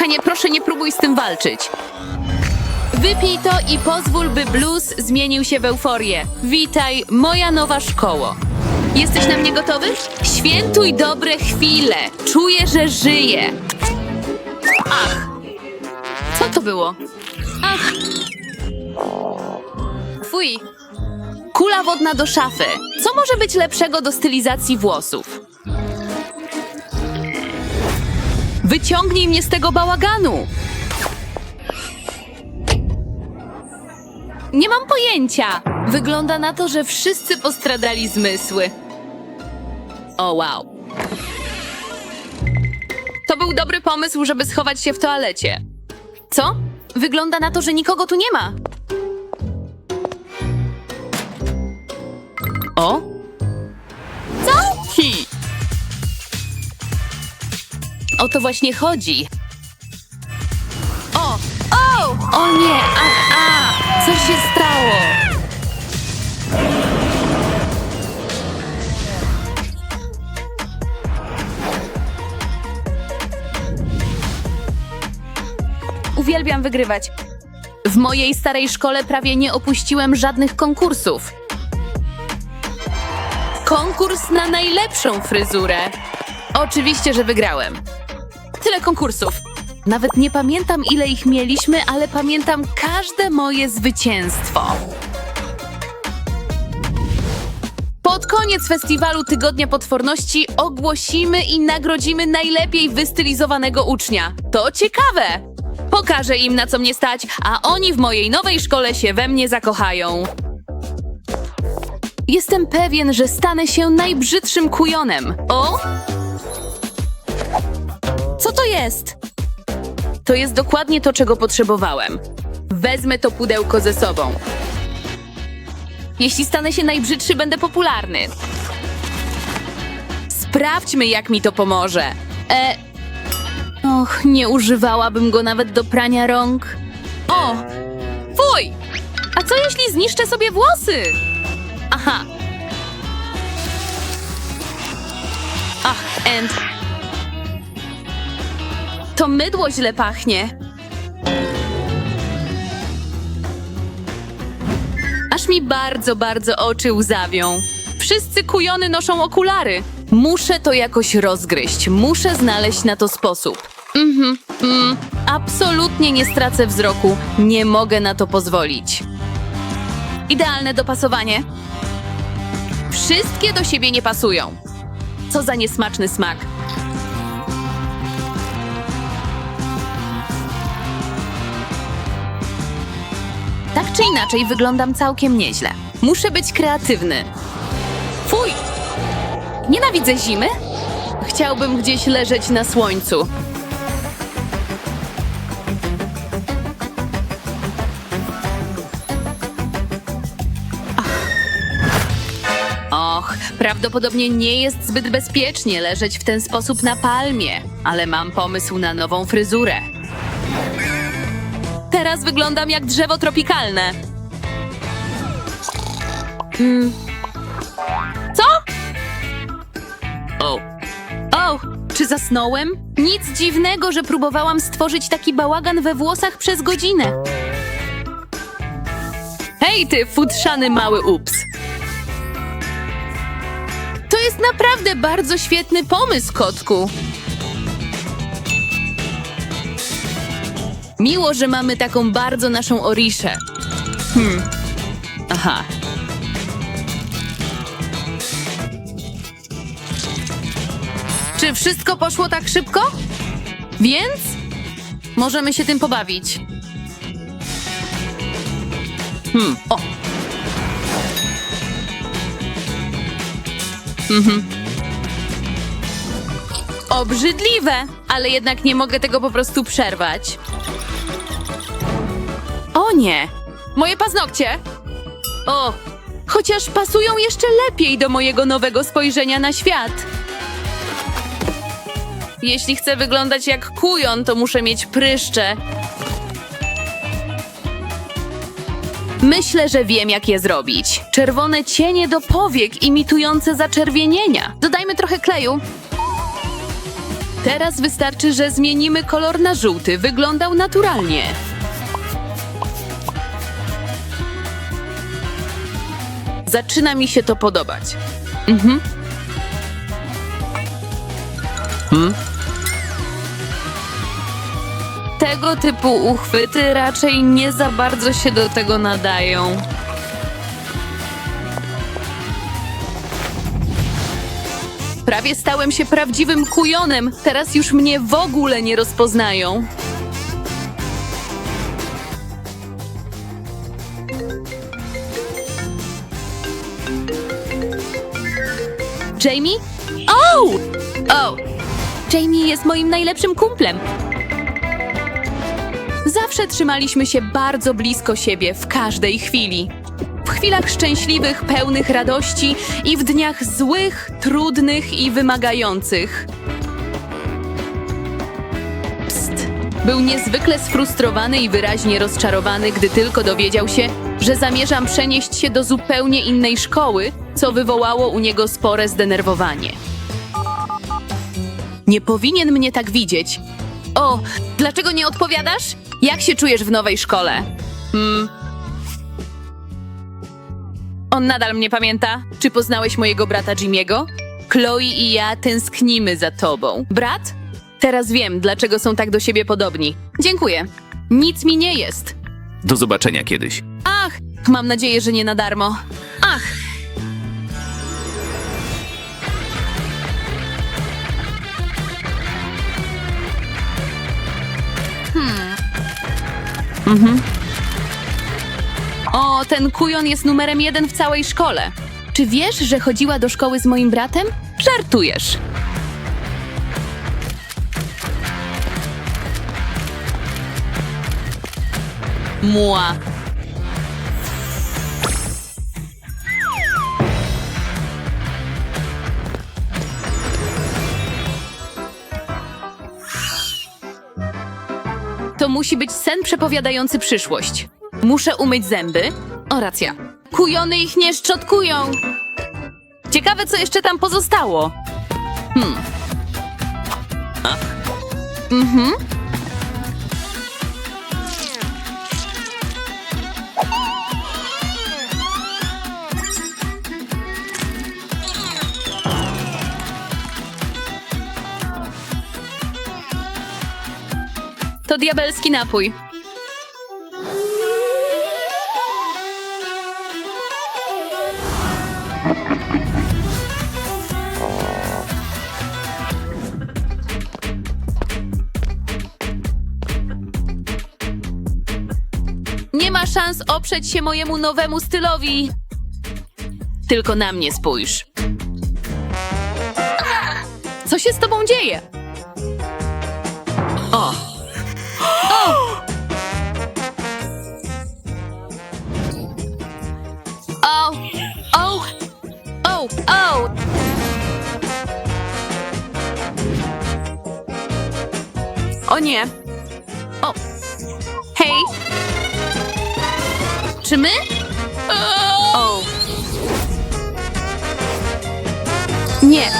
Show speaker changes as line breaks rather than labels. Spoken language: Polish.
Kochanie, proszę nie próbuj z tym walczyć. Wypij to i pozwól, by blues zmienił się w euforię. Witaj, moja nowa szkoło. Jesteś na mnie gotowy? Świętuj dobre chwile. Czuję, że żyję. Ach. Co to było? Ach. Fuj. Kula wodna do szafy. Co może być lepszego do stylizacji włosów? Wyciągnij mnie z tego bałaganu! Nie mam pojęcia. Wygląda na to, że wszyscy postradali zmysły. O wow. To był dobry pomysł, żeby schować się w toalecie. Co? Wygląda na to, że nikogo tu nie ma. O? O to właśnie chodzi. O! O! O nie! Ach, a! Co się stało? Uwielbiam wygrywać. W mojej starej szkole prawie nie opuściłem żadnych konkursów. Konkurs na najlepszą fryzurę. Oczywiście, że wygrałem. Tyle konkursów. Nawet nie pamiętam, ile ich mieliśmy, ale pamiętam każde moje zwycięstwo. Pod koniec festiwalu Tygodnia Potworności ogłosimy i nagrodzimy najlepiej wystylizowanego ucznia. To ciekawe! Pokażę im, na co mnie stać, a oni w mojej nowej szkole się we mnie zakochają. Jestem pewien, że stanę się najbrzydszym kujonem. O! To jest? To jest dokładnie to, czego potrzebowałem. Wezmę to pudełko ze sobą. Jeśli stanę się najbrzydszy, będę popularny. Sprawdźmy, jak mi to pomoże. E. Och, nie używałabym go nawet do prania rąk. O! Fuj! A co jeśli zniszczę sobie włosy? Aha. Ach, and. To mydło źle pachnie. Aż mi bardzo, bardzo oczy łzawią. Wszyscy kujony noszą okulary. Muszę to jakoś rozgryźć. Muszę znaleźć na to sposób. Mhm, mm, absolutnie nie stracę wzroku. Nie mogę na to pozwolić. Idealne dopasowanie. Wszystkie do siebie nie pasują. Co za niesmaczny smak. Tak czy inaczej wyglądam całkiem nieźle. Muszę być kreatywny. Fuj! Nienawidzę zimy. Chciałbym gdzieś leżeć na słońcu. Och, prawdopodobnie nie jest zbyt bezpiecznie leżeć w ten sposób na palmie, ale mam pomysł na nową fryzurę. Teraz wyglądam jak drzewo tropikalne. Hmm. Co? O. O, czy zasnąłem? Nic dziwnego, że próbowałam stworzyć taki bałagan we włosach przez godzinę. Hej, ty futrzany mały ups. To jest naprawdę bardzo świetny pomysł, kotku. Miło, że mamy taką bardzo naszą Oriszę. Hmm. Aha. Czy wszystko poszło tak szybko? Więc możemy się tym pobawić. Hmm. O. Mhm. Obrzydliwe, ale jednak nie mogę tego po prostu przerwać. Nie! Moje paznokcie! O! Chociaż pasują jeszcze lepiej do mojego nowego spojrzenia na świat. Jeśli chcę wyglądać jak kujon, to muszę mieć pryszcze. Myślę, że wiem, jak je zrobić. Czerwone cienie do powiek imitujące zaczerwienienia. Dodajmy trochę kleju. Teraz wystarczy, że zmienimy kolor na żółty. Wyglądał naturalnie. Zaczyna mi się to podobać. Mhm. Tego typu uchwyty raczej nie za bardzo się do tego nadają. Prawie stałem się prawdziwym kujonem. Teraz już mnie w ogóle nie rozpoznają. Jamie? O! O! Jamie jest moim najlepszym kumplem. Zawsze trzymaliśmy się bardzo blisko siebie w każdej chwili. W chwilach szczęśliwych, pełnych radości i w dniach złych, trudnych i wymagających. Psst. Był niezwykle sfrustrowany i wyraźnie rozczarowany, gdy tylko dowiedział się, że zamierzam przenieść się do zupełnie innej szkoły, co wywołało u niego spore zdenerwowanie. Nie powinien mnie tak widzieć. O, dlaczego nie odpowiadasz? Jak się czujesz w nowej szkole? Hmm. On nadal mnie pamięta? Czy poznałeś mojego brata Jimiego? Chloe i ja tęsknimy za tobą. Brat? Teraz wiem, dlaczego są tak do siebie podobni. Dziękuję. Nic mi nie jest.
Do zobaczenia kiedyś.
Ach, mam nadzieję, że nie na darmo. Ach, O, ten kujon jest numerem jeden w całej szkole. Czy wiesz, że chodziła do szkoły z moim bratem? Żartujesz. Mła. To musi być sen przepowiadający przyszłość. Muszę umyć zęby. O, racja. Kujony ich nie szczotkują. Ciekawe, co jeszcze tam pozostało. Hmm. Mhm. To diabelski napój. Nie ma szans oprzeć się mojemu nowemu stylowi. Tylko na mnie spójrz. Co się z tobą dzieje? O! O! Nie! O! Hej! Czy my? O! Nie!